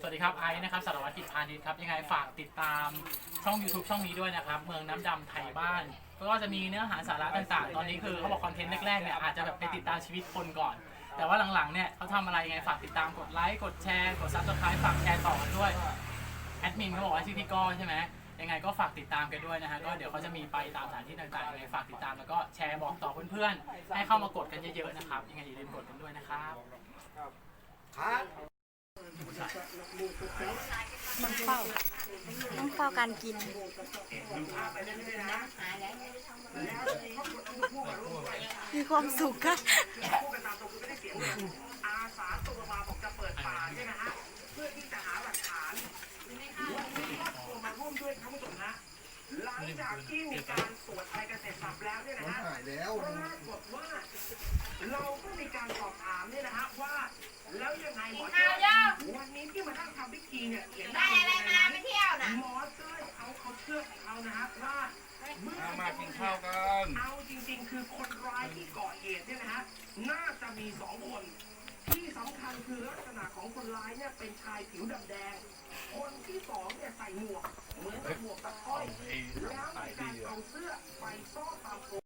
สวัสดีครับไอซ์นะครับสารวัตรกิจพาณิชย์ครับยังไงฝากติดตามช่อง YouTube ช่องนี้ด้วยนะครับ เมืองน้ำดำไทยบ้าน ก็จะมีเนื้อหาสาระต่างๆ ตอนนี้คือเขาบอกคอนเทนต์แรกๆเนี่ยอาจจะแบบไปติดตามชีวิตคนก่อน แต่ว่าหลังๆเนี่ยเขาทำอะไรยังไงฝากติดตามกดไลค์กดแชร์กดซับสไครต์ฝากแชร์ต่อกันด้วยแอดมินเขาบอกว่าชื่อพี่ก้อใช่ไหมยังไงก็ฝากติดตามกันด้วยนะฮะก็เดี๋ยวเขาจะมีไปตามสถานที่ต่างๆยังไงฝากติดตามแล้วก็แชร์บอกต่อเพื่อนๆให้เข้ามากดกันเยอะๆนะครับยังไงอย่าลืมกดกันด้วยนะครับ ต้องเฝ้าต้องเฝ้าการกินมีความสุขค่ะอาสาตัวาบอกจะเปิดป่าใช่ไหมฮะเพื่อที่จะหาหลักฐานวันนี้ครางจากที่มีการตรวจอะไรกันเสร็จสับแล้วเนี่ยนะฮะปรากฏว่า เราก็มีการสอบถามเนี่ยนะฮะว่า แล้วยังไงหมอเจ้วั เนี่ยเขีนได้อะไรมาไปเที่ยวนะมอเต้ยเขาเขาเชื่อเรานะครับว่าเมื่อมากินข้าวกันเอาจริงๆ คือคนร้ายที่ก่อเหตุเนี่ยนะฮะน่าจะมีสองคนที่สำคัญคือลักษณะของคนร้ายเนี่ยเป็นชายผิวดำแดง คนที่สองเนี่ยใส่หมวกเหมือนกับหมวกตะค่อยแล้วมีการเอาเสื้อไปซ่อนตามตัว